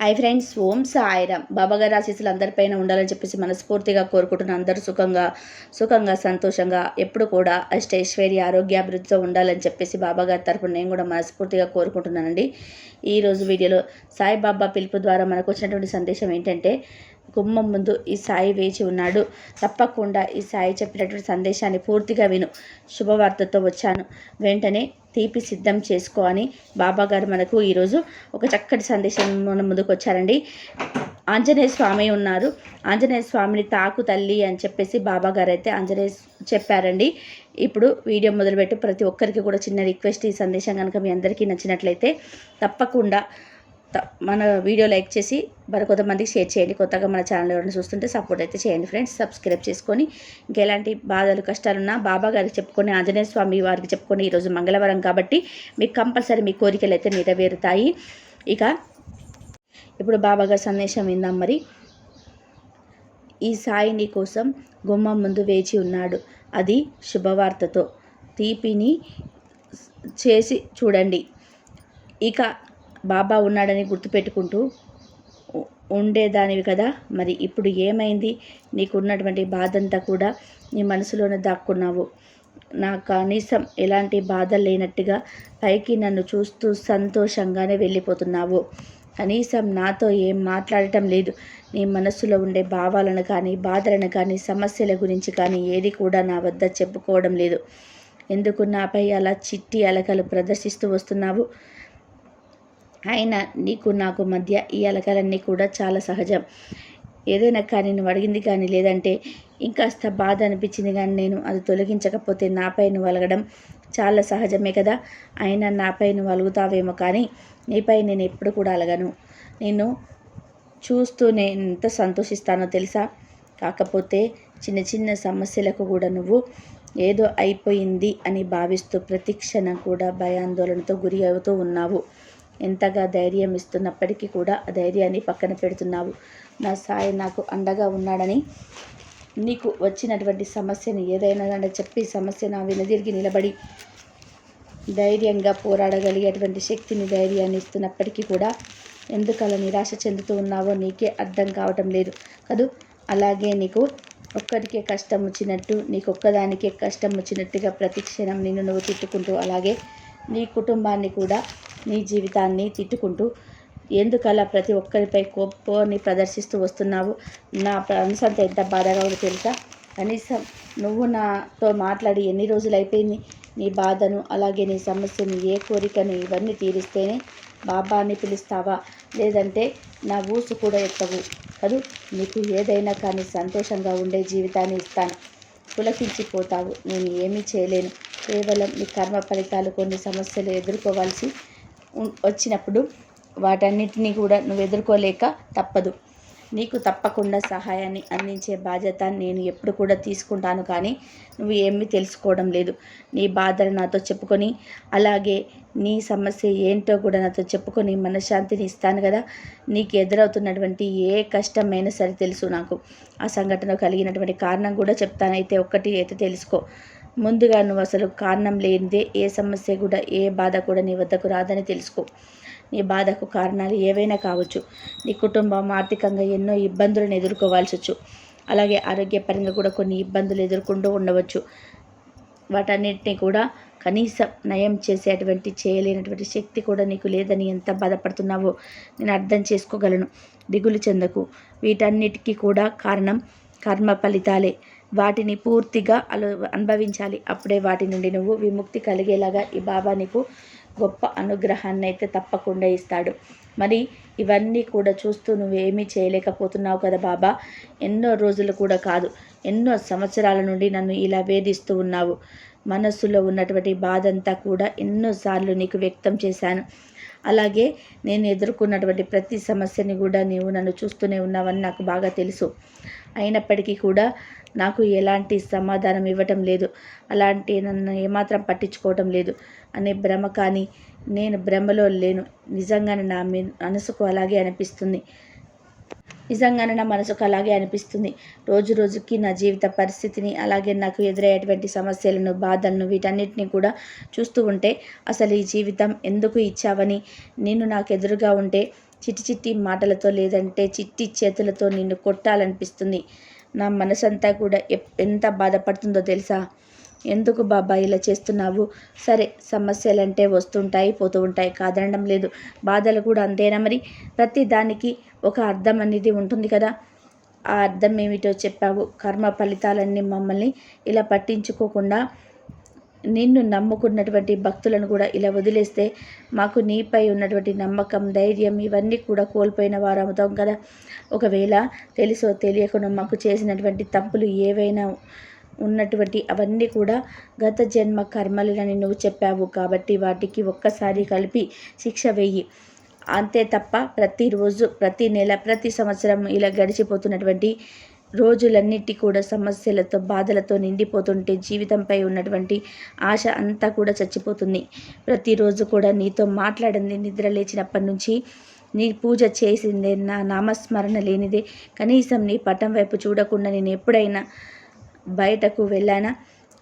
Hi friends ఓం సాయిరామ్. బాబాగారి ఆశీస్సులు అందరిపైన ఉండాలని చెప్పేసి మనస్ఫూర్తిగా కోరుకుంటున్న అందరూ సుఖంగా సుఖంగా సంతోషంగా ఎప్పుడు కూడా అష్టైశ్వర్య ఆరోగ్యాభివృద్ధితో ఉండాలని చెప్పేసి బాబాగారి తరపున నేను కూడా మనస్ఫూర్తిగా కోరుకుంటున్నానండి. ఈరోజు వీడియోలో సాయిబాబా పిలుపు ద్వారా మనకు వచ్చినటువంటి సందేశం ఏంటంటే గుమ్మం ముందు ఈ సాయి వేచి ఉన్నాడు. తప్పకుండా ఈ సాయి చెప్పినటువంటి సందేశాన్ని పూర్తిగా విను. శుభవార్తతో వచ్చాను. వెంటనే తీపి సిద్ధం చేసుకో అని బాబాగారు మనకు ఈరోజు ఒక చక్కటి సందేశం మన ముందుకు వచ్చారండి. ఆంజనేయ స్వామి ఉన్నారు. ఆంజనేయ స్వామిని తాకు తల్లి అని చెప్పేసి బాబాగారు అయితే ఆంజనేయ చెప్పారండి. ఇప్పుడు వీడియో మొదలుపెట్టి ప్రతి ఒక్కరికి కూడా చిన్న రిక్వెస్ట్ ఈ సందేశం కనుక మీ అందరికీ నచ్చినట్లయితే తప్పకుండా మన వీడియో లైక్ చేసి మరి కొంతమందికి షేర్ చేయండి. కొత్తగా మన ఛానల్ ఎవరైనా చూస్తుంటే సపోర్ట్ అయితే చేయండి ఫ్రెండ్స్. సబ్స్క్రైబ్ చేసుకొని ఇంకెలాంటి బాధలు కష్టాలున్నా బాబా గారికి చెప్పుకొని ఆంజనేయ స్వామి వారికి చెప్పుకొని ఈరోజు మంగళవారం కాబట్టి మీకు కంపల్సరీ మీ కోరికలు అయితే నెరవేరుతాయి. ఇక ఇప్పుడు బాబా గారి సందేశం విందాం మరి. ఈ సాయి నీ కోసం గుమ్మం ముందు వేచి ఉన్నాడు. అది శుభవార్తతో. తీపిని చేసి చూడండి. ఇక బాబా ఉన్నాడని గుర్తుపెట్టుకుంటూ ఉండేదానివి కదా. మరి ఇప్పుడు ఏమైంది? నీకున్నటువంటి బాధంతా కూడా నీ మనసులోనే దాక్కున్నావు. నా కనీసం ఎలాంటి బాధ లేనట్టుగా పైకి నన్ను చూస్తూ సంతోషంగానే వెళ్ళిపోతున్నావు. కనీసం నాతో ఏం మాట్లాడటం లేదు. నీ మనసులో ఉండే భావాలను కానీ బాధలను కానీ సమస్యల గురించి కానీ ఏది కూడా నా వద్ద చెప్పుకోవడం లేదు. ఎందుకు నాపై అలా చిట్టి అలకలు ప్రదర్శిస్తూ వస్తున్నావు? అయినా నీకు నాకు మధ్య ఈ అలకలన్నీ కూడా చాలా సహజం. ఏదైనా కానీ నువ్వు అడిగింది కానీ లేదంటే ఇంకాస్త బాధ అనిపించింది కానీ నేను అది తొలగించకపోతే నాపై నువ్వు అలగడం చాలా సహజమే కదా? అయినా నాపై నువ్వు అలుగుతావేమో కానీ నీపై నేను ఎప్పుడు కూడా అలగను. నేను చూస్తూ నేను ఎంత సంతోషిస్తానో తెలుసా? కాకపోతే చిన్న చిన్న సమస్యలకు కూడా నువ్వు ఏదో అయిపోయింది అని భావిస్తూ ప్రతిక్షణం కూడా భయాందోళనతో గురి అవుతూ ఉన్నావు. ఎంతగా ధైర్యం ఇస్తున్నప్పటికీ కూడా ఆ ధైర్యాన్ని పక్కన పెడుతున్నావు. నా సాయి నాకు అండగా ఉన్నాడని నీకు వచ్చినటువంటి సమస్యను ఏదైనా అంటే చెప్పి సమస్య నా వినదిరిగి నిలబడి ధైర్యంగా పోరాడగలిగేటువంటి శక్తిని ధైర్యాన్ని ఇస్తున్నప్పటికీ కూడా ఎందుకలా నిరాశ చెందుతూ ఉన్నావో నీకే అర్థం కావటం లేదు కదూ? అలాగే నీకు ఒక్కడికే కష్టం వచ్చినట్టు నీకు ఒక్కదానికే కష్టం వచ్చినట్టుగా ప్రతి క్షణం నిన్ను నువ్వు తిట్టుకుంటూ అలాగే నీ కుటుంబాన్ని కూడా నీ జీవితాన్ని తిట్టుకుంటూ ఎందుకలా ప్రతి ఒక్కరిపై కోపాన్ని ప్రదర్శిస్తూ వస్తున్నావు? నా మనసంతా ఎంత బాధగా ఉందో తెలుసా? కనీసం నువ్వు నాతో మాట్లాడి ఎన్ని రోజులు అయిపోయింది నీ బాధను అలాగే నీ సమస్యను ఏ కోరికను ఇవన్నీ తీరిస్తేనే బాబాని పిలుస్తావా? లేదంటే నా ఊసు కూడా ఎత్తవు. కదూ? నీకు ఏదైనా కానీ సంతోషంగా ఉండే జీవితాన్ని ఇస్తాను. పులకించిపోతావు. నేను ఏమీ చేయలేను. కేవలం నీ కర్మ ఫలితాలు కొన్ని సమస్యలు ఎదుర్కోవాల్సి వచ్చినప్పుడు వాటన్నిటినీ కూడా నువ్వు ఎదుర్కోలేక తప్పదు. నీకు తప్పకుండా సహాయాన్ని అందించే బాధ్యత నేను ఎప్పుడు కూడా తీసుకుంటాను కానీ నువ్వు ఏమీ తెలుసుకోవడం లేదు. నీ బాధలు నాతో చెప్పుకొని అలాగే నీ సమస్య ఏంటో కూడా నాతో చెప్పుకొని మనశ్శాంతిని ఇస్తాను కదా. నీకు ఎదురవుతున్నటువంటి ఏ కష్టమైనా సరే తెలుసు నాకు. ఆ సంఘటన కలిగినటువంటి కారణం కూడా చెప్తానైతే ఒక్కటి అయితే తెలుసుకో. ముందుగా నువ్వు అసలు కారణం లేనిదే ఏ సమస్య కూడా ఏ బాధ కూడా నీ వద్దకు రాదని తెలుసుకో. నీ బాధకు కారణాలు ఏవైనా కావచ్చు. నీ కుటుంబం ఆర్థికంగా ఎన్నో ఇబ్బందులను ఎదుర్కోవాల్సి వచ్చు. అలాగే ఆరోగ్యపరంగా కూడా కొన్ని ఇబ్బందులు ఎదుర్కొంటూ ఉండవచ్చు. వాటన్నిటిని కూడా కనీసం నయం చేసేటువంటి చేయలేనటువంటి శక్తి కూడా నీకు లేదని ఎంత బాధపడుతున్నావో నేను అర్థం చేసుకోగలను. దిగులు చెందకు. వీటన్నిటికీ కూడా కారణం కర్మ ఫలితాలే. వాటిని పూర్తిగా అలు అనుభవించాలి. అప్పుడే వాటి నుండి నువ్వు విముక్తి కలిగేలాగా ఈ బాబా నీకు గొప్ప అనుగ్రహాన్ని అయితే తప్పకుండా ఇస్తాడు. మరి ఇవన్నీ కూడా చూస్తూ నువ్వేమీ చేయలేకపోతున్నావు కదా బాబా? ఎన్నో రోజులు కూడా కాదు. ఎన్నో సంవత్సరాల నుండి నన్ను ఇలా వేధిస్తూ ఉన్నావు. మనస్సులో ఉన్నటువంటి బాధంతా కూడా ఎన్నోసార్లు నీకు వ్యక్తం చేశాను. అలాగే నేను ఎదుర్కొన్నటువంటి ప్రతి సమస్యని కూడా నీవు నన్ను చూస్తూనే ఉన్నావని నాకు బాగా తెలుసు. అయినప్పటికీ కూడా నాకు ఎలాంటి సమాధానం ఇవ్వటం లేదు. అలాంటి నన్ను ఏమాత్రం పట్టించుకోవటం లేదు అనే భ్రమ కానీ నేను భ్రమలో లేను. నిజంగానే నా మనసుకు అలాగే అనిపిస్తుంది. నిజంగానే నా మనసుకు అలాగే అనిపిస్తుంది. రోజు రోజుకి నా జీవిత పరిస్థితిని అలాగే నాకు ఎదురయ్యేటువంటి సమస్యలను బాధలను వీటన్నిటిని కూడా చూస్తూ ఉంటే అసలు ఈ జీవితం ఎందుకు ఇచ్చావని నేను నాకు ఎదురుగా ఉంటే చిట్టి చిట్టి మాటలతో లేదంటే చిట్టి చేతులతో నిన్ను కొట్టాలనిపిస్తుంది. నా మనసంతా కూడా ఎప్- ఎంత బాధపడుతుందో తెలుసా? ఎందుకు బాబా ఇలా చేస్తున్నావు? సరే సమస్యలంటే వస్తుంటాయి పోతూ ఉంటాయి కాదనడం లేదు. బాధలు కూడా అంతేనా మరి? ప్రతి దానికి ఒక అర్థం అనేది ఉంటుంది కదా. ఆ అర్థం ఏమిటో చెప్పావు. కర్మ ఫలితాలన్నీ మమ్మల్ని ఇలా పట్టించుకోకుండా నిన్ను నమ్ముకున్నటువంటి భక్తులను కూడా ఇలా వదిలేస్తే మాకు నీపై ఉన్నటువంటి నమ్మకం ధైర్యం ఇవన్నీ కూడా కోల్పోయిన వారు అవుతాం కదా. ఒకవేళ తెలుసో తెలియకుండా మాకు చేసినటువంటి తప్పులు ఏవైనా ఉన్నటువంటి అవన్నీ కూడా గత జన్మ కర్మలని నువ్వు చెప్పావు కాబట్టి వాటికి ఒక్కసారి కలిపి శిక్ష వెయ్యి అంతే తప్ప ప్రతిరోజు ప్రతి నెల ప్రతి సంవత్సరం ఇలా గడిచిపోతున్నటువంటి రోజులన్నిటి కూడా సమస్యలతో బాధలతో నిండిపోతుంటే జీవితంపై ఉన్నటువంటి ఆశ అంతా కూడా చచ్చిపోతుంది. ప్రతిరోజు కూడా నీతో మాట్లాడింది నిద్ర లేచినప్పటి నుంచి నీ పూజ చేసిందే నా నామస్మరణ లేనిదే. కనీసం నీ పటం వైపు చూడకుండా నేను ఎప్పుడైనా బయటకు వెళ్ళానా?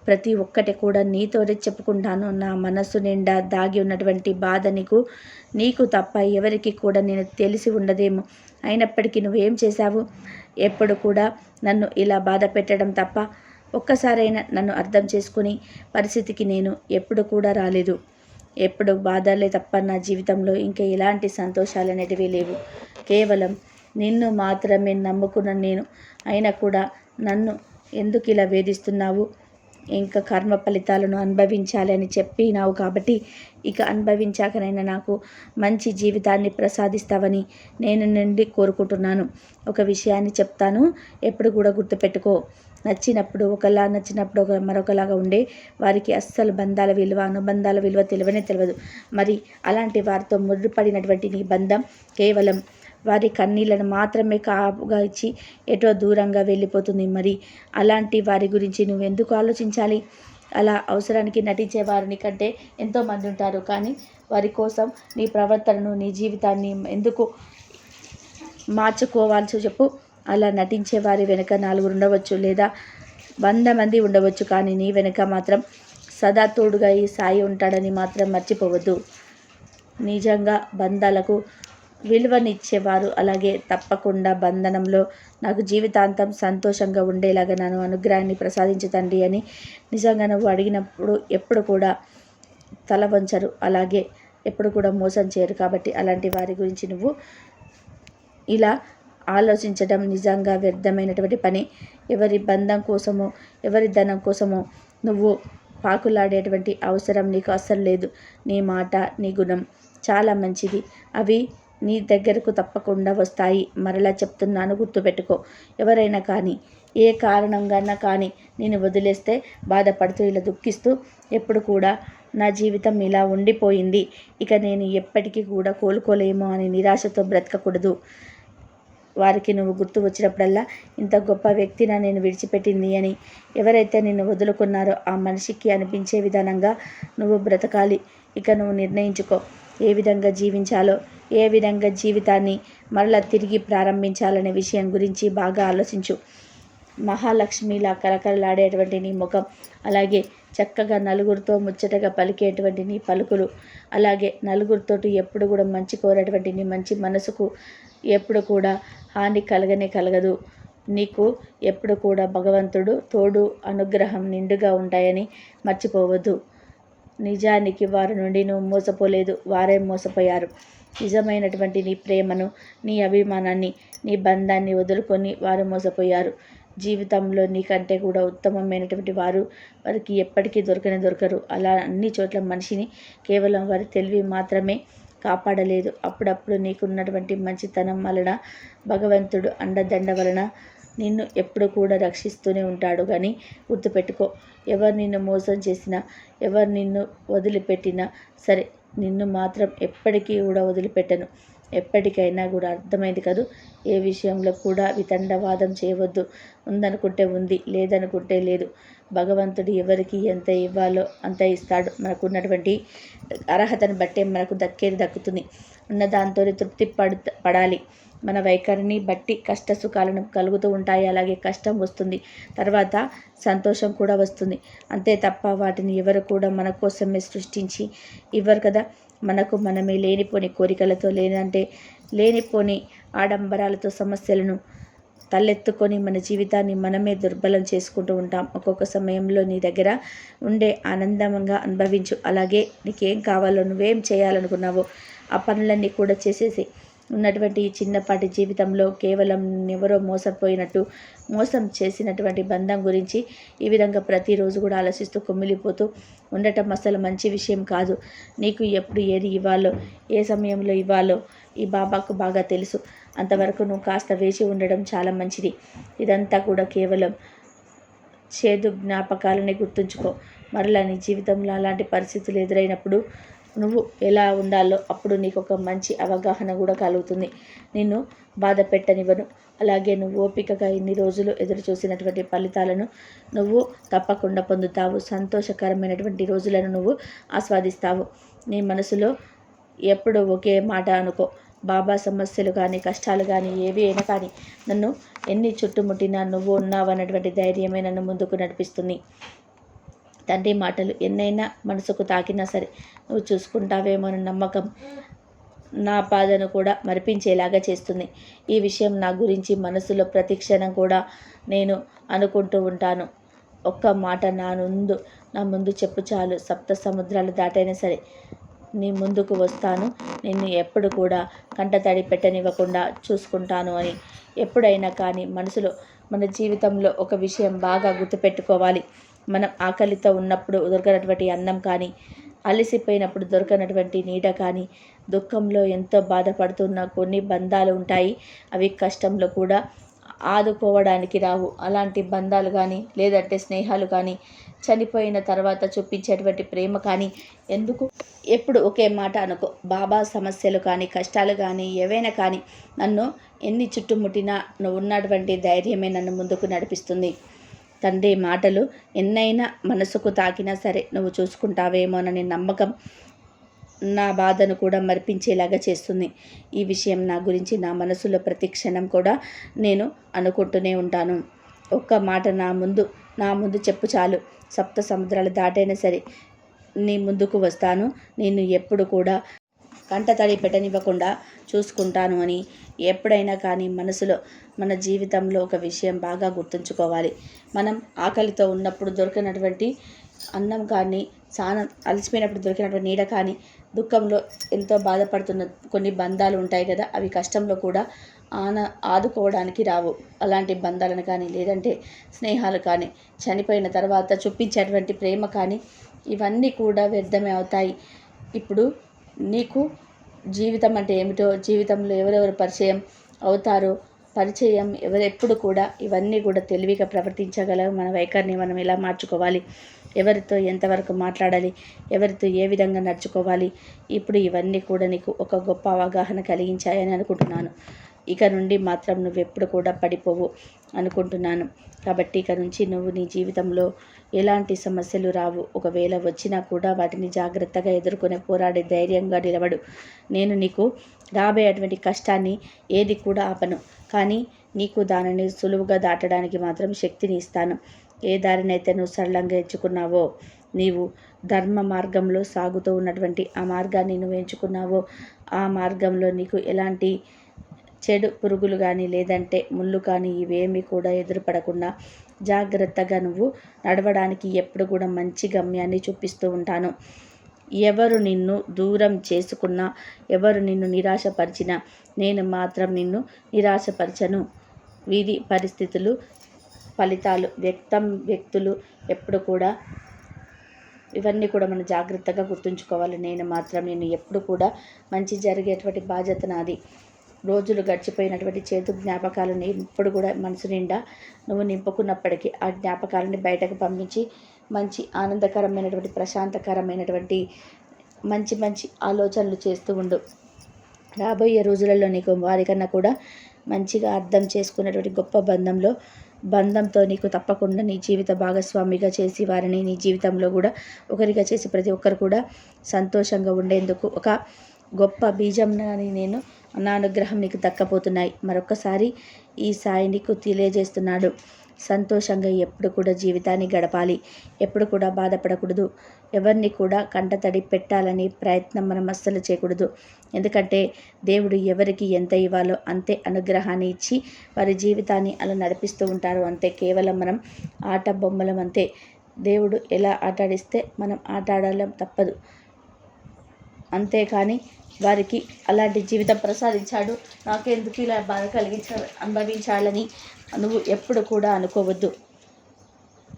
ప్రతి ఒక్కటి కూడా నీతోనే చెప్పుకుంటాను. నా మనస్సు నిండా దాగి ఉన్నటువంటి బాధ నీకు నీకు తప్ప ఎవరికి కూడా నేను తెలిసి ఉండదేమో. అయినప్పటికీ నువ్వేం చేశావు? ఎప్పుడు కూడా నన్ను ఇలా బాధ పెట్టడం తప్ప ఒక్కసారైనా నన్ను అర్థం చేసుకుని పరిస్థితికి నేను ఎప్పుడు కూడా రాలేదు. ఎప్పుడు బాధలే తప్ప నా జీవితంలో ఇంకా ఎలాంటి సంతోషాలు అనేటివి లేవు. కేవలం నిన్ను మాత్రమే నమ్ముకున్న నేను. అయినా కూడా నన్ను ఎందుకు ఇలా వేధిస్తున్నావు? ఇంకా కర్మ ఫలితాలను అనుభవించాలి అని చెప్పినావు కాబట్టి ఇక అనుభవించాకనైనా నాకు మంచి జీవితాన్ని ప్రసాదిస్తావని నేను నుండి కోరుకుంటున్నాను. ఒక విషయాన్ని చెప్తాను. ఎప్పుడు కూడా గుర్తుపెట్టుకో. నచ్చినప్పుడు ఒకలా నచ్చినప్పుడు ఒక మరొకలాగా ఉండే వారికి అస్సలు బంధాల విలువ అనుబంధాల విలువ తెలివనే తెలియదు. మరి అలాంటి వారితో ముడిపడినటువంటి నీ బంధం కేవలం వారి కన్నీళ్ళను మాత్రమే కాపుగా ఇచ్చి ఎటో దూరంగా వెళ్ళిపోతుంది మరి. అలాంటి వారి గురించి నువ్వు ఎందుకు ఆలోచించాలి? అలా అవసరానికి నటించే వారిని కంటే ఎంతోమంది ఉంటారు. కానీ వారి కోసం నీ ప్రవర్తనను నీ జీవితాన్ని ఎందుకు మార్చుకోవాల్సి చెప్పు. అలా నటించే వారి వెనుక నాలుగు ఉండవచ్చు లేదా వంద మంది ఉండవచ్చు. కానీ నీ వెనుక మాత్రం సదా తోడుగా ఈ సాయి ఉంటాడని మాత్రం మర్చిపోవద్దు. నిజంగా బంధాలకు విలువనిచ్చేవారు. అలాగే తప్పకుండా బంధనంలో నాకు జీవితాంతం సంతోషంగా ఉండేలాగా నన్ను అనుగ్రహాన్ని ప్రసాదించు తండ్రి అని నిజంగా నువ్వు అడిగినప్పుడు ఎప్పుడు కూడా తల వంచరు. అలాగే ఎప్పుడు కూడా మోసం చేయరు. కాబట్టి అలాంటి వారి గురించి నువ్వు ఇలా ఆలోచించడం నిజంగా వ్యర్థమైనటువంటి పని. ఎవరి బంధం కోసమో ఎవరి ధనం కోసమో నువ్వు పాకులాడేటువంటి అవసరం నీకు అస్సలు లేదు. నీ మాట నీ గుణం చాలా మంచిది. అవి నీ దగ్గరకు తప్పకుండా వస్తాయి. మరలా చెప్తున్నాను గుర్తుపెట్టుకో. ఎవరైనా కానీ ఏ కారణంగానా కానీ నేను వదిలేస్తే బాధపడుతూ ఇలా దుఃఖిస్తూ ఎప్పుడు కూడా నా జీవితం ఇలా ఉండిపోయింది. ఇక నేను ఎప్పటికీ కూడా కోలుకోలేమో అని నిరాశతో బ్రతకకూడదు. వారికి నువ్వు గుర్తు వచ్చినప్పుడల్లా ఇంత గొప్ప వ్యక్తిన నేను విడిచిపెట్టింది అని ఎవరైతే నిన్ను వదులుకున్నారో ఆ మనిషికి అనిపించే విధానంగా నువ్వు బ్రతకాలి. ఇక నువ్వు నిర్ణయించుకో. ఏ విధంగా జీవించాలో ఏ విధంగా జీవితాన్ని మరలా తిరిగి ప్రారంభించాలనే విషయం గురించి బాగా ఆలోచించు. మహాలక్ష్మిలా కలకలలాడేటువంటి నీ ముఖం అలాగే చక్కగా నలుగురితో ముచ్చటగా పలికేటువంటి నీ పలుకులు అలాగే నలుగురితోటి ఎప్పుడు కూడా మంచి కోరేటువంటి నీ మంచి మనసుకు ఎప్పుడు కూడా హాని కలగనే కలగదు. నీకు ఎప్పుడు కూడా భగవంతుడు తోడు అనుగ్రహం నిండుగా ఉంటాయని మర్చిపోవద్దు. నిజానికి వారి నుండి నువ్వు మోసపోలేదు వారే మోసపోయారు. నిజమైనటువంటి నీ ప్రేమను నీ అభిమానాన్ని నీ బంధాన్ని వదులుకొని వారు మోసపోయారు. జీవితంలో నీకంటే కూడా ఉత్తమమైనటువంటి వారు వారికి ఎప్పటికీ దొరకనే దొరకరు. అలా అన్ని చోట్ల మనిషిని కేవలం వారి తెలివి మాత్రమే కాపాడలేదు. అప్పుడప్పుడు నీకున్నటువంటి మంచితనం వలన భగవంతుడు అండదండ వలన నిన్ను ఎప్పుడు కూడా రక్షిస్తూనే ఉంటాడు కానీ గుర్తుపెట్టుకో ఎవరు నిన్ను మోసం చేసినా ఎవరు నిన్ను వదిలిపెట్టినా సరే నిన్ను మాత్రం ఎప్పటికీ కూడా వదిలిపెట్టను. ఎప్పటికైనా కూడా అర్థమైంది కదూ? ఏ విషయంలో కూడా వితండవాదం చేయవద్దు. ఉందనుకుంటే ఉంది లేదనుకుంటే లేదు. భగవంతుడు ఎవరికి ఎంత ఇవ్వాలో అంత ఇస్తాడు. మనకున్నటువంటి అర్హతను బట్టే మనకు దక్కేది దక్కుతుంది. ఉన్న దాంతోనే తృప్తి పడు పడాలి. మన వైఖరిని బట్టి కష్ట సుఖాలను కలుగుతూ ఉంటాయి. అలాగే కష్టం వస్తుంది. తర్వాత సంతోషం కూడా వస్తుంది. అంతే తప్ప వాటిని ఎవరు కూడా మన కోసమే సృష్టించి ఇవ్వరు కదా. మనకు మనమే లేనిపోని కోరికలతో లేదంటే లేనిపోని ఆడంబరాలతో సమస్యలను తలెత్తుకొని మన జీవితాన్ని మనమే దుర్బలం చేసుకుంటూ ఉంటాం. ఒక్కొక్క సమయంలో నీ దగ్గర ఉండే ఆనందంగా అనుభవించు. అలాగే నీకేం కావాలో నువ్వేం చేయాలనుకున్నావో ఆ పనులన్నీ కూడా చేసేసి ఉన్నటువంటి ఈ చిన్నపాటి జీవితంలో కేవలం ఎవరో మోసపోయినట్టు మోసం చేసినటువంటి బంధం గురించి ఈ విధంగా ప్రతిరోజు కూడా ఆలోచిస్తూ కుమ్మిలిపోతూ ఉండటం అసలు మంచి విషయం కాదు. నీకు ఎప్పుడు ఏది ఇవ్వాలో ఏ సమయంలో ఇవ్వాలో ఈ బాబాకు బాగా తెలుసు. అంతవరకు నువ్వు కాస్త వేచి ఉండడం చాలా మంచిది. ఇదంతా కూడా కేవలం చేదు జ్ఞాపకాలని గుర్తుంచుకో. మరలా నీ జీవితంలో అలాంటి పరిస్థితులు ఎదురైనప్పుడు నువ్వు ఎలా ఉండాలో అప్పుడు నీకు ఒక మంచి అవగాహన కూడా కలుగుతుంది. నిన్ను బాధ పెట్టనివ్వను. అలాగే నువ్వు ఓపికగా ఇన్ని రోజులు ఎదురు చూసినటువంటి ఫలితాలను నువ్వు తప్పకుండా పొందుతావు. సంతోషకరమైనటువంటి రోజులను నువ్వు ఆస్వాదిస్తావు. నీ మనసులో ఎప్పుడు ఒకే మాట అనుకో. బాబా సమస్యలు కానీ కష్టాలు కానీ ఏవి అయినా కానీ నన్ను ఎన్ని చుట్టుముట్టినా నువ్వు ఉన్నావు అన్నటువంటి ధైర్యమే నన్ను ముందుకు నడిపిస్తుంది. తండ్రి మాటలు ఎన్నైనా మనసుకు తాకినా సరే నువ్వు చూసుకుంటావేమోనన్న నమ్మకం నా బాధను కూడా మరిపించేలాగా చేస్తుంది. ఈ విషయం నా గురించి మనసులో ప్రతిక్షణం కూడా నేను అనుకుంటూ ఉంటాను. ఒక్క మాట నా ముందు నా ముందు చెప్పు చాలు. సప్త సముద్రాలు దాటైనా సరే నీ ముందుకు వస్తాను. నిన్ను ఎప్పుడు కూడా కంటతడి పెట్టనివ్వకుండా చూసుకుంటాను అని ఎప్పుడైనా కానీ మనసులో మన జీవితంలో ఒక విషయం బాగా గుర్తుపెట్టుకోవాలి. మనం ఆకలితో ఉన్నప్పుడు దొరకనటువంటి అన్నం కానీ అలసిపోయినప్పుడు దొరకనటువంటి నీడ కానీ దుఃఖంలో ఎంతో బాధపడుతున్న కొన్ని బంధాలు ఉంటాయి. అవి కష్టంలో కూడా ఆదుకోవడానికి రావు. అలాంటి బంధాలు కానీ లేదంటే స్నేహాలు కానీ చనిపోయిన తర్వాత చూపించేటువంటి ప్రేమ కానీ ఎందుకు? ఎప్పుడు ఒకే మాట అనుకో. బాబా సమస్యలు కానీ కష్టాలు కానీ ఏవైనా కానీ నన్ను ఎన్ని చుట్టుముట్టినా నువ్వు ఉన్నటువంటి ధైర్యమే నన్ను ముందుకు నడిపిస్తుంది. తండ్రి మాటలు ఎన్నైనా మనసుకు తాకినా సరే నువ్వు చూసుకుంటావేమోనని నమ్మకం నా బాధను కూడా మరిపించేలాగా చేస్తుంది. ఈ విషయం నా గురించి నా మనసులో ప్రతి క్షణం కూడా నేను అనుకుంటూనే ఉంటాను. ఒక్క మాట నా ముందు నా ముందు చెప్పు చాలు. సప్త సముద్రాలు దాటైనా సరే నీ ముందుకు వస్తాను. నేను ఎప్పుడు కూడా కంట తడి పెట్టనివ్వకుండా చూసుకుంటాను అని ఎప్పుడైనా కానీ మనసులో మన జీవితంలో ఒక విషయం బాగా గుర్తుంచుకోవాలి. మనం ఆకలితో ఉన్నప్పుడు దొరికినటువంటి అన్నం కానీ స్నానం అలసిపోయినప్పుడు దొరికినటువంటి నీడ కానీ దుఃఖంలో ఎంతో బాధపడుతున్న కొన్ని బంధాలు ఉంటాయి కదా అవి కష్టంలో కూడా ఆన ఆదుకోవడానికి రావు. అలాంటి బంధాలను కానీ లేదంటే స్నేహాలు కానీ చనిపోయిన తర్వాత చూపించేటువంటి ప్రేమ కానీ ఇవన్నీ కూడా వ్యర్థమే అవుతాయి. ఇప్పుడు నీకు జీవితం అంటే ఏమిటో జీవితంలో ఎవరెవరు పరిచయం అవుతారు పరిచయం ఎవరెప్పుడు కూడా ఇవన్నీ కూడా తెలివిగా ప్రవర్తించగలవు మన వైఖరిని మనం ఎలా మార్చుకోవాలి? ఎవరితో ఎంతవరకు మాట్లాడాలి? ఎవరితో ఏ విధంగా నడుచుకోవాలి? ఇప్పుడు ఇవన్నీ కూడా నీకు ఒక గొప్ప అవగాహన కలిగించాయని అనుకుంటున్నాను. ఇక నుండి మాత్రం నువ్వెప్పుడు కూడా పడిపోవు అనుకుంటున్నాను. కాబట్టి ఇక నుంచి నువ్వు నీ జీవితంలో ఎలాంటి సమస్యలు రావు. ఒకవేళ వచ్చినా కూడా వాటిని జాగ్రత్తగా ఎదుర్కొనే పోరాడే ధైర్యంగా నిలబడు. నేను నీకు రాబోయేటువంటి కష్టాన్ని ఏది కూడా ఆపను. కానీ నీకు దానిని సులువుగా దాటడానికి మాత్రం శక్తిని ఇస్తాను. ఏ దారినైతే నువ్వు సరళంగా ఎంచుకున్నావో నీవు ధర్మ మార్గంలో సాగుతూ ఉన్నటువంటి ఆ మార్గాన్ని నువ్వు ఎంచుకున్నావో ఆ మార్గంలో నీకు ఎలాంటి చెడు పురుగులు కానీ లేదంటే ముళ్ళు కానీ ఇవేమీ కూడా ఎదురుపడకుండా జాగ్రత్తగా నువ్వు నడవడానికి ఎప్పుడు కూడా మంచి గమ్యాన్ని చూపిస్తూ ఉంటాను. ఎవరు నిన్ను దూరం చేసుకున్నా ఎవరు నిన్ను నిరాశపరిచినా నేను మాత్రం నిన్ను నిరాశపరచను. వీధి పరిస్థితులు ఫలితాలు వ్యక్తం వ్యక్తులు ఎప్పుడు కూడా ఇవన్నీ కూడా మనం జాగ్రత్తగా గుర్తుంచుకోవాలి. నేను మాత్రం నేను ఎప్పుడు కూడా మంచి జరిగేటువంటి బాధ్యత నాది. రోజులు గడిచిపోయినటువంటి చేతు జ్ఞాపకాలను ఇప్పుడు కూడా మనసు నిండా నువ్వు నింపుకున్నప్పటికీ ఆ జ్ఞాపకాలని బయటకు పంపించి మంచి ఆనందకరమైనటువంటి ప్రశాంతకరమైనటువంటి మంచి మంచి ఆలోచనలు చేస్తూ ఉండు. రాబోయే రోజులలో నీకు వారికన్నా కూడా మంచిగా అర్థం చేసుకున్నటువంటి గొప్ప బంధంలో బంధంతో నీకు తప్పకుండా నీ జీవిత భాగస్వామిగా చేసి వారిని నీ జీవితంలో కూడా ఒకరిగా చేసి ప్రతి ఒక్కరు కూడా సంతోషంగా ఉండేందుకు ఒక గొప్ప బీజం అని నేను నా అనుగ్రహం నీకు దక్కపోతున్నాయి. మరొకసారి ఈ సాయి నీకు తెలియజేస్తున్నాడు. సంతోషంగా ఎప్పుడు కూడా జీవితాన్ని గడపాలి. ఎప్పుడు కూడా బాధపడకూడదు. ఎవరిని కూడా కంటతడి పెట్టాలని ప్రయత్నం మనం అస్సలు చేయకూడదు. ఎందుకంటే దేవుడు ఎవరికి ఎంత ఇవ్వాలో అంతే అనుగ్రహాన్ని ఇచ్చి వారి జీవితాన్ని అలా నడిపిస్తూ ఉంటారు. అంతే కేవలం మనం ఆట బొమ్మలం అంతే. దేవుడు ఎలా ఆటాడిస్తే మనం ఆట ఆడాలం తప్పదు. అంతేకాని వారికి అలాంటి జీవితం ప్రసాదించాడు. నాకెందుకు ఇలా బాధ కలిగించ అనుభవించాలని నువ్వు ఎప్పుడు కూడా అనుకోవద్దు.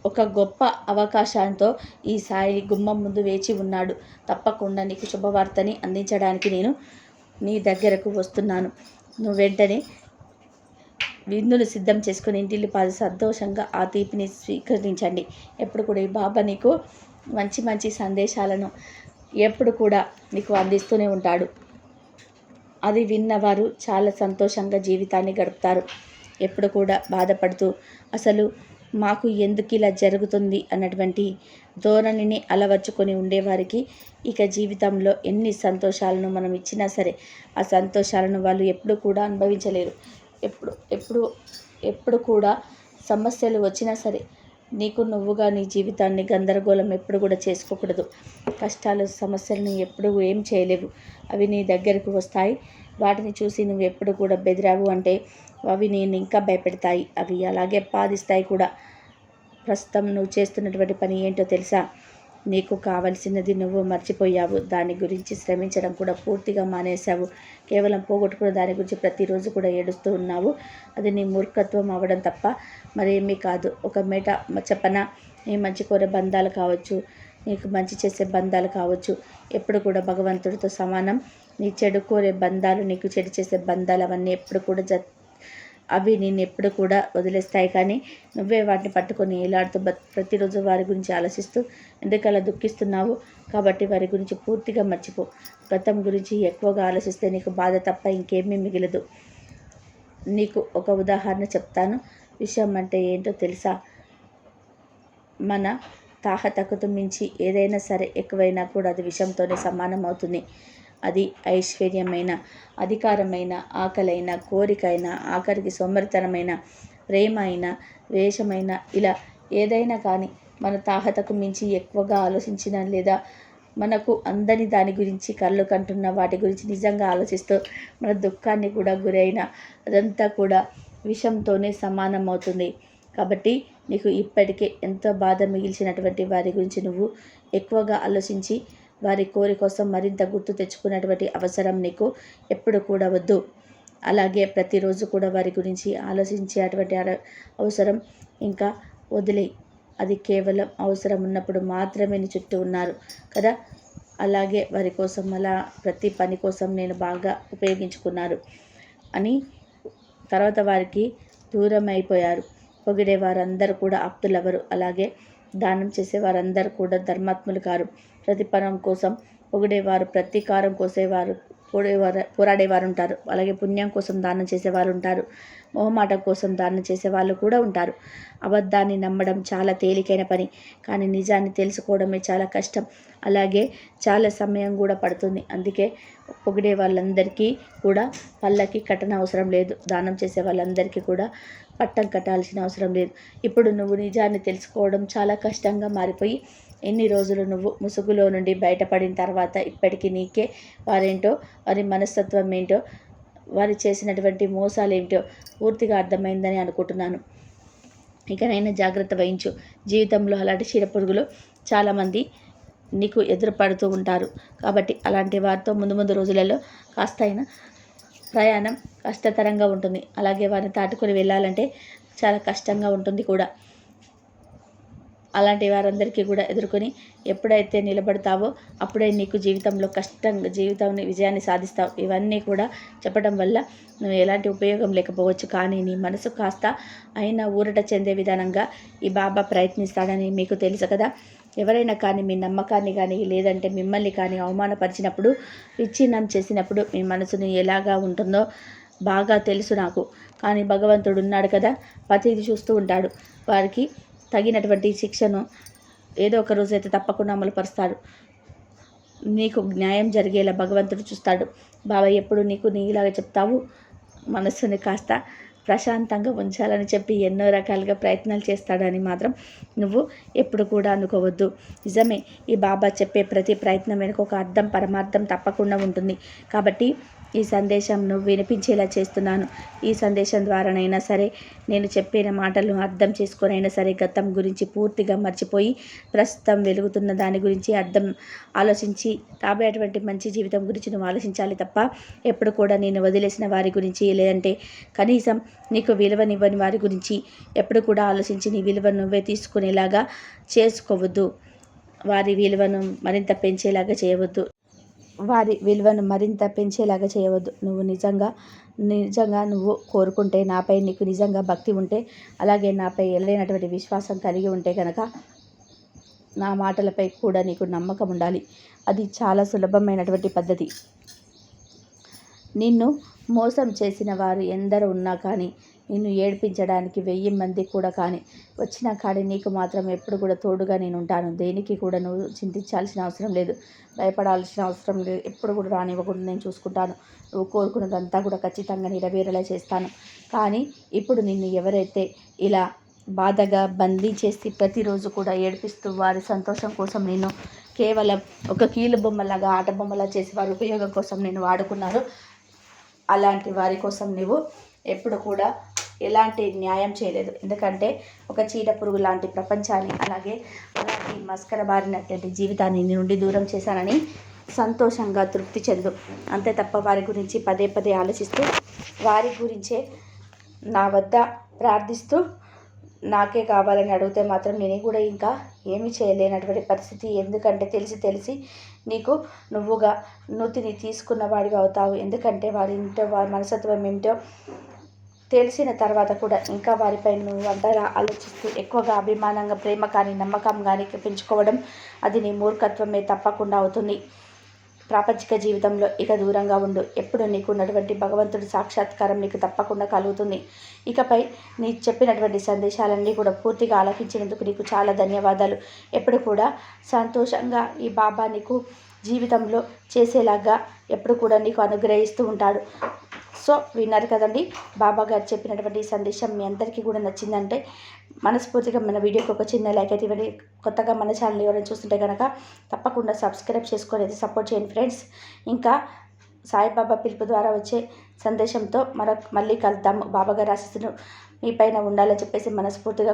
ఒక గొప్ప అవకాశంతో ఈ సాయి గుమ్మం ముందు వేచి ఉన్నాడు. తప్పకుండా నీకు శుభవార్తని అందించడానికి నేను నీ దగ్గరకు వస్తున్నాను. నువ్వు వెంటనే విందును సిద్ధం చేసుకుని ఇంటిల్లి పాది సంతోషంగా ఆ తీపిని స్వీకరించండి. ఎప్పుడు కూడా ఈ బాబా నీకు మంచి మంచి సందేశాలను ఎప్పుడు కూడా నీకు అందిస్తూనే ఉంటాడు. అది విన్నవారు చాలా సంతోషంగా జీవితాన్ని గడుపుతారు. ఎప్పుడు కూడా బాధపడుతూ అసలు మాకు ఎందుకు ఇలా జరుగుతుంది? అన్నటువంటి ధోరణిని అలవర్చుకొని ఉండేవారికి ఇక జీవితంలో ఎన్ని సంతోషాలను మనం ఇచ్చినా సరే ఆ సంతోషాలను వాళ్ళు ఎప్పుడు కూడా అనుభవించలేరు. ఎప్పుడు ఎప్పుడు ఎప్పుడు కూడా సమస్యలు వచ్చినా సరే నీకు నువ్వుగా నీ జీవితాన్ని గందరగోళం ఎప్పుడు కూడా చేసుకోకూడదు. కష్టాలు సమస్యలను ఎప్పుడు ఏం చేయలేవు. అవి నీ దగ్గరకు వస్తాయి. వాటిని చూసి నువ్వు ఎప్పుడు కూడా బెదిరావు అంటే అవి నేను ఇంకా భయపెడతాయి. అవి అలాగే బాధిస్తాయి కూడా. ప్రస్తుతం నువ్వు చేస్తున్నటువంటి పని ఏంటో తెలుసా? నీకు కావలసినది నువ్వు మర్చిపోయావు. దాని గురించి శ్రమించడం కూడా పూర్తిగా మానేశావు. కేవలం పోగొట్టుకున్న దాని గురించి ప్రతిరోజు కూడా ఏడుస్తూ ఉన్నావు. అది నీ మూర్ఖత్వం అవ్వడం తప్ప మరేమీ కాదు. ఒక మేట చెప్పన నీ మంచి కోరే బంధాలు కావచ్చు నీకు మంచి చేసే బంధాలు కావచ్చు. ఎప్పుడు కూడా భగవంతుడితో సమానం. నీ చెడు కోరే బంధాలు నీకు చెడు చేసే బంధాలు అవన్నీ ఎప్పుడు కూడా జ అవి నేను ఎప్పుడు కూడా వదిలేస్తాయి. కానీ నువ్వే వాటిని పట్టుకొని ఇలాడుతూ ప్రతిరోజు వారి గురించి ఆలోచిస్తూ ఎందుకలా దుఃఖిస్తున్నావు? కాబట్టి వారి గురించి పూర్తిగా మర్చిపో. గతం గురించి ఎక్కువగా ఆలోచిస్తే నీకు బాధ తప్ప ఇంకేమీ మిగలదు. నీకు ఒక ఉదాహరణ చెప్తాను. విషయం అంటే ఏంటో తెలుసా? మన తాహతకుతు మించి ఏదైనా సరే ఎక్కువైనా కూడా అది విషయంతోనే సమానం అవుతుంది. అది ఐశ్వర్యమైన అధికారమైన ఆకలైన కోరికైన ఆఖరికి సోమరితనమైన ప్రేమ అయినా వేషమైన ఇలా ఏదైనా కానీ మన తాహతకు మించి ఎక్కువగా ఆలోచించిన లేదా మనకు అందని దాని గురించి కళ్ళు కంటున్న వాటి గురించి నిజంగా ఆలోచిస్తూ మన దుఃఖాన్ని కూడా గురైన అదంతా కూడా విషంతోనే సమానం అవుతుంది కాబట్టి నీకు ఇప్పటికే ఎంతో బాధ మిగిల్చినటువంటి వారి గురించి నువ్వు ఎక్కువగా ఆలోచించి వారి కోరి కోసం మరింత గుర్తు తెచ్చుకున్నటువంటి అవసరం నీకు ఎప్పుడు కూడా వద్దు. అలాగే ప్రతిరోజు కూడా వారి గురించి ఆలోచించే అటువంటి అవసరం ఇంకా వదిలే. అది కేవలం అవసరం ఉన్నప్పుడు మాత్రమే నీ చుట్టూ ఉన్నారు కదా? అలాగే వారి కోసం అలా ప్రతి పని కోసం నేను బాగా ఉపయోగించుకున్నారు అని తర్వాత వారికి దూరం అయిపోయారు. పొగిడే వారందరూ కూడా ఆప్తులెవరు? అలాగే దానం చేసే వారందరూ కూడా ధర్మాత్ములు కారు. ప్రతిఫలం కోసం పొగిడేవారు ప్రతీకారం కోసేవారు పోడేవారు పోరాడేవారు ఉంటారు అలాగే పుణ్యం కోసం దానం చేసేవారు ఉంటారు మొహమాటం కోసం దానం చేసే వాళ్ళు కూడా ఉంటారు. అబద్ధాన్ని నమ్మడం చాలా తేలికైన పని. కానీ నిజాన్ని తెలుసుకోవడమే చాలా కష్టం. అలాగే చాలా సమయం కూడా పడుతుంది. అందుకే పొగిడే వాళ్ళందరికీ కూడా పళ్ళకి కట్టన అవసరం లేదు. దానం చేసే వాళ్ళందరికీ కూడా పట్టం కట్టాల్సిన అవసరం లేదు. ఇప్పుడు నువ్వు నిజాన్ని తెలుసుకోవడం చాలా కష్టంగా మారిపోయి ఎన్ని రోజులు నువ్వు ముసుగులో నుండి బయటపడిన తర్వాత ఇప్పటికీ నీకే వారేంటో వారి మనస్తత్వం ఏంటో వారు చేసినటువంటి మోసాలు ఏమిటో పూర్తిగా అర్థమైందని అనుకుంటున్నాను. ఇకనైనా జాగ్రత్త వహించు. జీవితంలో అలాంటి చీడపురుగులు చాలామంది నీకు ఎదురుపడుతూ ఉంటారు. కాబట్టి అలాంటి వారితో ముందు ముందు రోజులలో కాస్త అయినా ప్రయాణం కష్టతరంగా ఉంటుంది. అలాగే వారిని దాటుకొని వెళ్ళాలంటే చాలా కష్టంగా ఉంటుంది కూడా. అలాంటి వారందరికీ కూడా ఎదుర్కొని ఎప్పుడైతే నిలబడతావో అప్పుడే నీకు జీవితంలో కష్టంగా జీవితాన్ని విజయాన్ని సాధిస్తావు. ఇవన్నీ కూడా చెప్పడం వల్ల నువ్వు ఎలాంటి ఉపయోగం లేకపోవచ్చు. కానీ నీ మనసు కాస్త అయినా ఊరట చెందే విధానంగా ఈ బాబా ప్రయత్నిస్తాడని మీకు తెలుసు కదా. ఎవరైనా కానీ మీ నమ్మకాన్ని కానీ లేదంటే మిమ్మల్ని కానీ అవమానపరిచినప్పుడు విచ్ఛిన్నం చేసినప్పుడు మీ మనసుని ఎలాగా ఉంటుందో బాగా తెలుసు నాకు. కానీ భగవంతుడు ఉన్నాడు కదా ప్రతిదీ చూస్తూ ఉంటాడు. వారికి తగినటువంటి శిక్షను ఏదో ఒక రోజు అయితే తప్పకుండా అమలుపరుస్తాడు. నీకు న్యాయం జరిగేలా భగవంతుడు చూస్తాడు. బాబాయ్ ఎప్పుడు నీకు నీలాగా చెప్తావు? మనస్సుని కాస్త ప్రశాంతంగా ఉంచాలని చెప్పి ఎన్నో రకాలుగా ప్రయత్నాలు చేస్తాడని మాత్రం నువ్వు ఎప్పుడు కూడా అనుకోవద్దు. నిజమే ఈ బాబా చెప్పే ప్రతి ప్రయత్నం వెనుక ఒక అర్థం పరమార్థం తప్పకుండా ఉంటుంది. కాబట్టి ఈ సందేశంను వినిపించేలా చేస్తున్నాను. ఈ సందేశం ద్వారానైనా సరే నేను చెప్పిన మాటలను అర్థం చేసుకునైనా సరే గతం గురించి పూర్తిగా మర్చిపోయి ప్రస్తుతం వెలుగుతున్న దాని గురించి అర్థం ఆలోచించి రాబోయేటువంటి మంచి జీవితం గురించి నువ్వు ఆలోచించాలి తప్ప ఎప్పుడు కూడా నేను వదిలేసిన వారి గురించి లేదంటే కనీసం నీకు విలువనివ్వని వారి గురించి ఎప్పుడు కూడా ఆలోచించి నీ విలువ నువ్వే తీసుకునేలాగా చేసుకోవద్దు. వారి విలువను మరింత పెంచేలాగా చేయవద్దు. వారి విలువను మరింత పెంచేలాగా చేయవద్దు. నువ్వు నిజంగా నిజంగా నువ్వు కోరుకుంటే నాపై నీకు నిజంగా భక్తి ఉంటే అలాగే నాపై ఎల్లైనటువంటి విశ్వాసం కలిగి ఉంటే కనుక నా మాటలపై కూడా నీకు నమ్మకం ఉండాలి. అది చాలా సులభమైనటువంటి పద్ధతి. నిన్ను మోసం చేసిన వారు ఎందరు ఉన్నా కానీ నిన్ను ఏడిపించడానికి వెయ్యి మంది కూడా కానీ వచ్చిన కానీ నీకు మాత్రం ఎప్పుడు కూడా తోడుగా నేను ఉంటాను. దేనికి కూడా నువ్వు చింతించాల్సిన అవసరం లేదు. భయపడాల్సిన అవసరం లేదు. ఎప్పుడు కూడా రానివ్వకుండా నేను చూసుకుంటాను. నువ్వు కోరుకున్నదంతా కూడా ఖచ్చితంగా నెరవేరేలా చేస్తాను. కానీ ఇప్పుడు నిన్ను ఎవరైతే ఇలా బాధగా బంధించేసి ప్రతిరోజు కూడా ఏడిపిస్తూ వారి సంతోషం కోసం నేను కేవలం ఒక కీలు బొమ్మలాగా ఆట బొమ్మలా చేసి వారి ఉపయోగం కోసం నేను వాడుకున్నాను అలాంటి వారి కోసం నువ్వు ఎప్పుడు కూడా ఎలాంటి న్యాయం చేయలేదు. ఎందుకంటే ఒక చీడ పురుగు లాంటి ప్రపంచాన్ని అలాగే అలాంటి మస్కర బారినటువంటి జీవితాన్ని నుండి దూరం చేశానని సంతోషంగా తృప్తి చెందు. అంతే తప్ప వారి గురించి పదే పదే ఆలోచిస్తూ వారి గురించే నా వద్ద ప్రార్థిస్తూ నాకే కావాలని అడిగితే మాత్రం నేను కూడా ఇంకా ఏమీ చేయలేనటువంటి పరిస్థితి. ఎందుకంటే తెలిసి తెలిసి నీకు నువ్వుగా నూతిని తీసుకున్నవాడిగా అవుతావు. ఎందుకంటే వారి ఇంటో వారి మనసత్వం ఏమిటో తెలిసిన తర్వాత కూడా ఇంకా వారిపై నువ్వు అంతలా ఆలోచిస్తూ ఎక్కువగా అభిమానంగా ప్రేమ కానీ నమ్మకం కానీ పెంచుకోవడం అది నీ మూర్ఖత్వమే తప్పకుండా అవుతుంది. ప్రాపంచిక జీవితంలో ఇక దూరంగా ఉండు. ఎప్పుడు నీకు ఉన్నటువంటి భగవంతుడి సాక్షాత్కారం నీకు తప్పకుండా కలుగుతుంది. ఇకపై నీ చెప్పినటువంటి సందేశాలన్నీ కూడా పూర్తిగా ఆలకించినందుకు నీకు చాలా ధన్యవాదాలు. ఎప్పుడు కూడా సంతోషంగా ఈ బాబా నీకు జీవితంలో చేసేలాగా ఎప్పుడు కూడా నీకు అనుగ్రహిస్తూ ఉంటాడు. సో విన్నారు కదండి. బాబా గారు చెప్పినటువంటి సందేశం మీ అందరికీ కూడా నచ్చిందంటే మనస్ఫూర్తిగా మన వీడియోకి ఒక చిన్న లైక్ అయితే ఇవ్వండి. కొత్తగా మన ఛానల్ ఎవరైనా చూస్తుంటే కనుక తప్పకుండా సబ్స్క్రైబ్ చేసుకొని అయితే సపోర్ట్ చేయండి ఫ్రెండ్స్. ఇంకా సాయిబాబా పిలుపు ద్వారా వచ్చే సందేశంతో మరొక మళ్ళీ కలుద్దాము బాబాగారు ఆశిస్తును మీ పైన ఉండాలని చెప్పేసి మనస్ఫూర్తిగా